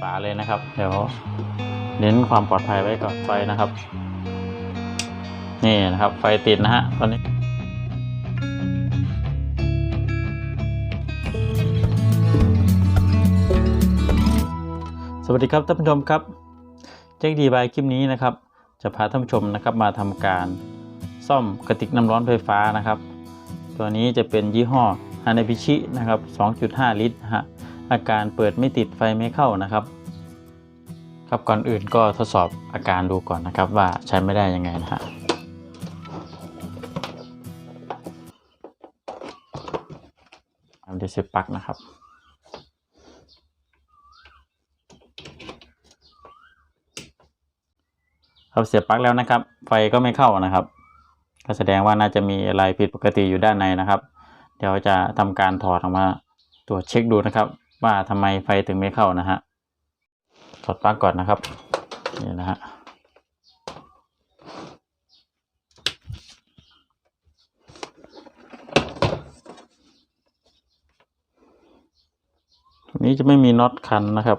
ฝาเลยนะครับ เดี๋ยวเน้นความปลอดภัยไว้ก่อนไฟนะครับ นี่นะครับ ไฟติดนะฮะตอนนี้สวัสดีครับท่านผู้ชมครับเจ๊กดีบายคลิปนี้นะครับ จะพาท่านผู้ชมนะครับมาทำการซ่อมกระติกน้ำร้อนไฟฟ้านะครับ ตัวนี้จะเป็นยี่ห้อฮานาบิชินะครับ 2.5 ลิตรฮะ อาการเปิดไม่ติดไฟไม่เข้านะครับ ครับก่อนอื่นก็ทดสอบอาการดูก่อนนะครับว่าใช้ไม่ได้ยังไงนะฮะเอาดิสปักนะครับครับเสียบปลั๊กแล้วนะครับ ไฟก็ไม่เข้านะครับ ก็แสดงว่าน่าจะมีอะไรผิดปกติอยู่ด้านในนะครับ เดี๋ยวจะทำการถอดออกมาตรวจเช็คดูนะครับ ว่าทำไมไฟถึงไม่เข้านะฮะถอดปลั๊กก่อนนะครับนี่นะฮะนี้จะไม่มีน็อตคันนะครับ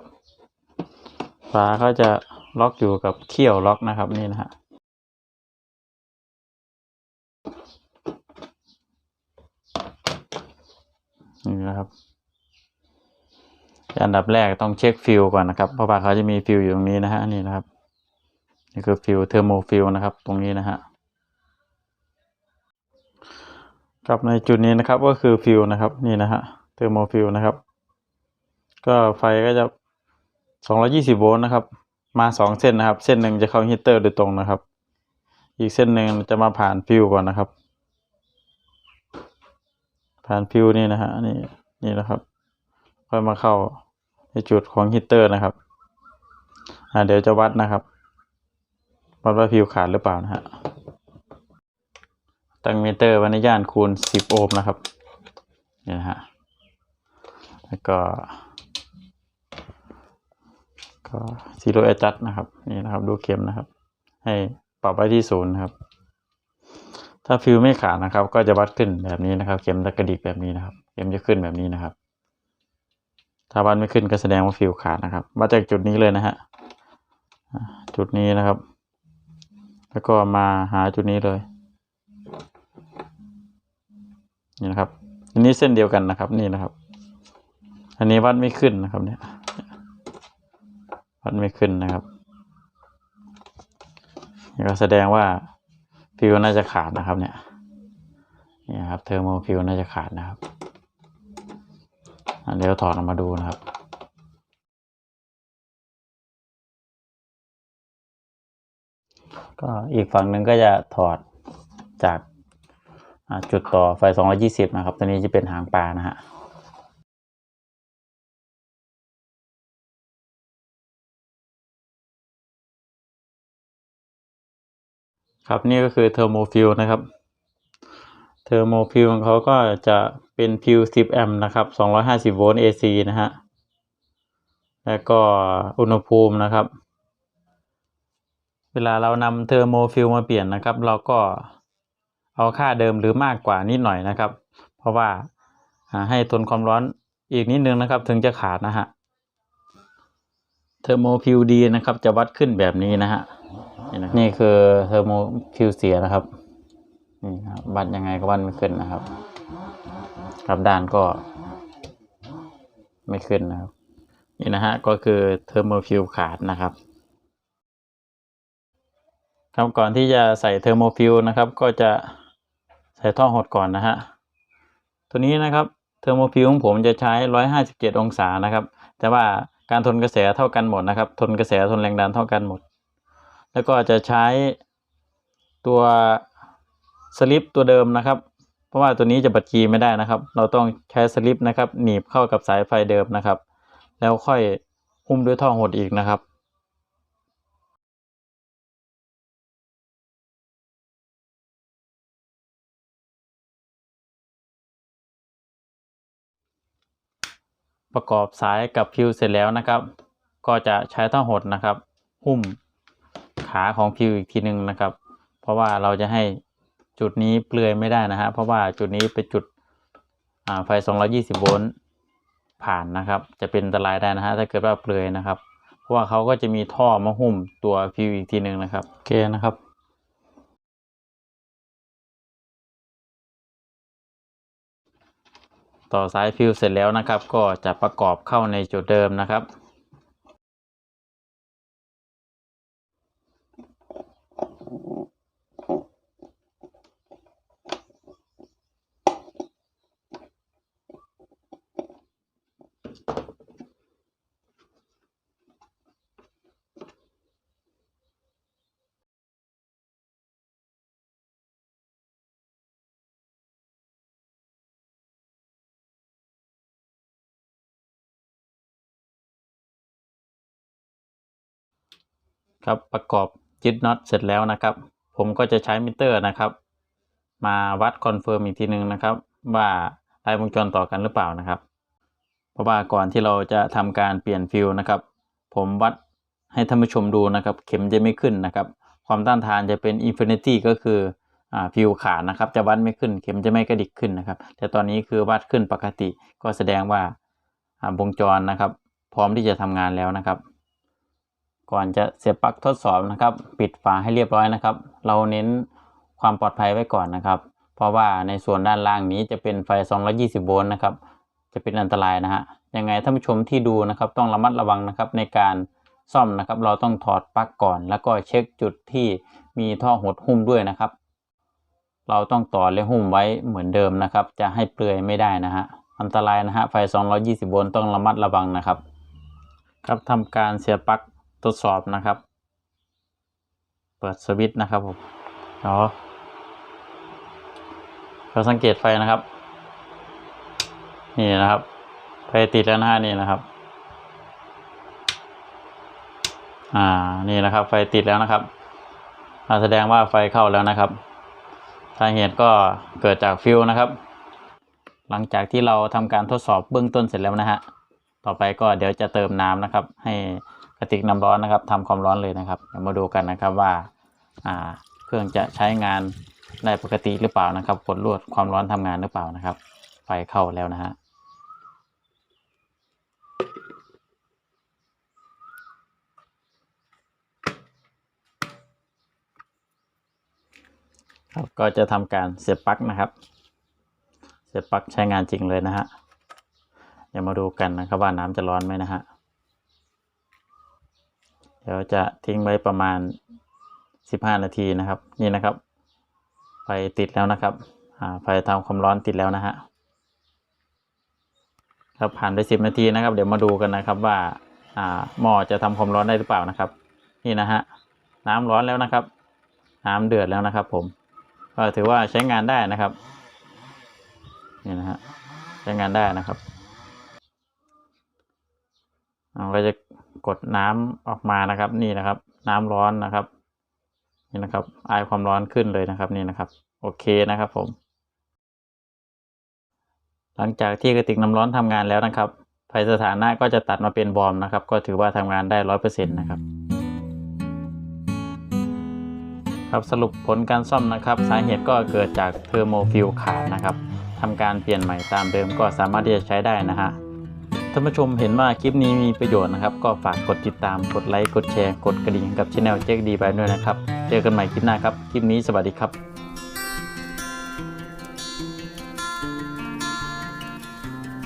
ฝาเขาจะล็อกอยู่กับเขี้ยวล็อกนะครับนี่นะฮะนี่นะครับ อันดับแรกต้องเช็คฟิลก่อนนะครับ เพราะว่าเขาจะมีฟิลอยู่ตรงนี้นะฮะนี่นะครับนี่คือฟิลเทอร์โมฟิลนะครับ ตรงนี้นะฮะกับในจุดนี้นะครับก็คือฟิลนะครับนี่นะฮะเทอร์โมฟิลนะครับ ก็ไฟก็จะ220โวลต์นะครับ มาสองเส้นนะครับ เส้นหนึ่งจะเข้าฮีตเตอร์โดยตรงนะครับ อีกเส้นหนึ่งจะมาผ่านฟิวก่อนนะครับ ผ่านฟิวนี่นะฮะนี่นี่นะครับ ค่อยมาเข้าในจุดของฮีตเตอร์นะครับ อ่าเดี๋ยวจะวัดนะครับ วัดว่าฟิวขาดหรือเปล่านะฮะ ตั้งมิเตอร์ว้ในย่านคูณ 10 โอห์มนะครับนี่นะฮะ แล้วก็ ก็ซีโร่แอจัดนะครับ นี่นะครับ ดูเข็มนะครับ ให้ปรับไว้ที่ศูนย์นะครับ ถ้าฟิวไม่ขาดนะครับ ก็จะวัดขึ้นแบบนี้นะครับ เข็มจะกระดิกแบบนี้นะครับ เข็มจะขึ้นแบบนี้นะครับ ถ้าวัดไม่ขึ้นก็แสดงว่าฟิวขาดนะครับวัดจากจุดนี้เลยนะฮะจุดนี้นะครับ แล้วก็มาหาจุดนี้เลยนี่นะครับอันนี้เส้นเดียวกันนะครับนี่นะครับ อันนี้วัดไม่ขึ้นนะครับเนี่ยวัดไม่ขึ้นนะครับนี่ก็แสดงว่าฟิวน่าจะขาดนะครับเนี่ยนี่ครับเทอร์โมฟิวน่าจะขาดนะครับ เดี๋ยวถอดออกมาดูนะครับก็อีกฝั่งหนึ่งก็จะถอดจากจุดต่อไฟ 220 นะครับ ตัวนี้จะเป็นหางปลานะฮะครับนี่ก็คือเทอร์โมฟิลนะครับ เทอร์โมฟิลของเขาก็จะเป็นฟิล10 แอมป์นะครับ 250 โวลต์ AC นะฮะ แล้วก็อุณหภูมินะครับ เวลาเรานำเทอร์โมฟิลมาเปลี่ยนนะครับ เราก็เอาค่าเดิมหรือมากกว่านิดหน่อยนะครับ เพราะว่าให้ทนความร้อนอีกนิดนึงนะครับ ถึงจะขาดนะฮะเทอร์โมฟิลดีนะครับ จะวัดขึ้นแบบนี้นะฮะ นี่นะนี่คือเทอร์โมฟิวเสียนะครับ นี่ครับวัดยังไงก็วัดไม่ขึ้นนะครับกลับด้านก็ ไม่ขึ้นนะครับ นี่นะฮะก็คือเทอร์โมฟิวขาดนะครับครับก่อนที่จะใส่เทอร์โมฟิวนะครับ ก็จะใส่ท่อหดก่อนนะฮะตัวนี้นะครับเทอร์โมฟิวของผมจะใช้ 157 องศานะครับ แต่ว่าการทนกระแสเท่ากันหมดนะครับ ทนกระแสทนแรงดันเท่ากันหมด แล้วก็จะใช้ตัว สลิปตัวเดิมนะครับ เพราะว่าตัวนี้จะบัดกีไม่ได้นะครับ เราต้องใช้สลิปนะครับ หนีบเข้ากับสายไฟเดิมนะครับ แล้วค่อยหุ้มด้วยท่อหดอีกนะครับประกอบสายกับฟิวเสร็จแล้วนะครับ ก็จะใช้ท่อหดนะครับ หุ้มขาของฟิวอีกทีหนึ่งนะครับ เพราะว่าเราจะให้ จุดนี้เปลือยไม่ได้นะฮะเพราะว่าจุดนี้เป็นจุดไฟ 220 โวลต์ผ่านนะครับ จะเป็นอันตรายได้นะฮะถ้าเกิดว่าเปลือยนะครับ เพราะว่าเขาก็จะมีท่อมาหุ้มตัวฟิวอีกทีหนึ่งนะครับโอเคนะครับต่อสายฟิวเสร็จแล้วนะครับ ก็จะประกอบเข้าในจุดเดิมนะครับ ครับประกอบยึดน็อตเสร็จแล้วนะครับ ผมก็จะใช้มิเตอร์นะครับ มาวัดคอนเฟิร์มอีกทีหนึ่งนะครับ ว่าลายวงจรต่อกันหรือเปล่านะครับ เพราะว่าก่อนที่เราจะทำการเปลี่ยนฟิวนะครับ ผมวัดให้ท่านผู้ชมดูนะครับ เข็มจะไม่ขึ้นนะครับ ความต้านทานจะเป็นอินฟินิตี้ก็คืออ่าฟิวขาดนะครับ จะวัดไม่ขึ้น เข็มจะไม่กระดิกขึ้นนะครับ แต่ตอนนี้คือวัดขึ้นปกติก็แสดงว่าอ่าวงจรนะครับ พร้อมที่จะทำงานแล้วนะครับ ก่อนจะเสียบปลั๊กทดสอบนะครับ ปิดฝาให้เรียบร้อยนะครับ เราเน้นความปลอดภัยไว้ก่อนนะครับ เพราะว่าในส่วนด้านล่างนี้จะเป็นไฟ 220 โวลต์นะครับ จะเป็นอันตรายนะฮะยังไงท่านผู้ชมที่ดูนะครับ ต้องระมัดระวังนะครับในการซ่อมนะครับ เราต้องถอดปลั๊กก่อน แล้วก็เช็คจุดที่มีท่อหดหุ้มด้วยนะครับ เราต้องต่อและหุ้มไว้เหมือนเดิมนะครับ จะให้เปลือยไม่ได้นะฮะอันตรายนะฮะไฟ 220 โวลต์ต้องระมัดระวังนะครับ ครับทำการเสียบปลั๊ก ทดสอบนะครับ เปิดสวิตช์นะครับผมเนาะเราสังเกตไฟนะครับ นี่นะครับ ไฟติดแล้วนะฮะนี่นะครับ อ่านี่นะครับ ไฟติดแล้วนะครับอ่าแสดงว่าไฟเข้าแล้วนะครับสาเหตุก็เกิดจากฟิวนะครับ หลังจากที่เราทำการทดสอบเบื้องต้นเสร็จแล้วนะฮะต่อไปก็เดี๋ยวจะเติมน้ำนะครับ ให้ ระติกน้ำร้อนนะครับทำความร้อนเลยนะครับเดี๋ยวมาดูกันนะครับว่าอ่าเครื่องจะใช้งานได้ปกติหรือเปล่านะครับกดลวดความร้อนทำงานหรือเปล่านะครับ ไฟเข้าแล้วนะฮะครับก็จะทำการเสียบปลั๊กนะครับ เสียบปลั๊กใช้งานจริงเลยนะฮะเดี๋ยวมาดูกันนะครับว่าน้ำจะร้อนไหมนะฮะ เดี๋ยวจะทิ้งไว้ประมาณ 15 นาทีนะครับ นี่นะครับ ไฟติดแล้วนะครับไฟทำความร้อนติดแล้วนะฮะครับผ่านไป 10 นาทีนะครับ เดี๋ยวมาดูกันนะครับว่าอ่าหม้อจะทำความร้อนได้หรือเปล่านะครับ นี่นะฮะน้ำร้อนแล้วนะครับ น้ำเดือดแล้วนะครับ ผมก็ถือว่าใช้งานได้นะครับนี่นะฮะใช้งานได้นะครับเราก็จะ กดน้ำออกมานะครับ นี่นะครับ น้ำร้อนนะครับนี่นะครับไอความร้อนขึ้นเลยนะครับนี่นะครับ โอเคนะครับผม หลังจากที่กระติกน้ำร้อนทำงานแล้วนะครับไฟสถานะก็จะตัดมาเป็นบอมนะครับ ก็ถือว่าทำงานได้ร้อยเปอร์เซ็นต์นะครับครับสรุปผลการซ่อมนะครับ สาเหตุก็เกิดจากเทอร์โมฟิลขาดนะครับทำการเปลี่ยนใหม่ตามเดิมก็สามารถที่จะใช้ได้นะฮะ ท่านผู้ชมเห็นว่าคลิปนี้มีประโยชน์นะครับ ก็ฝากกดติดตามกดไลค์กดแชร์ กดกระดิ่งกับช่องแจ๊กดีไปด้วยนะครับ เจอกันใหม่คลิปหน้าครับ คลิปนี้สวัสดีครับ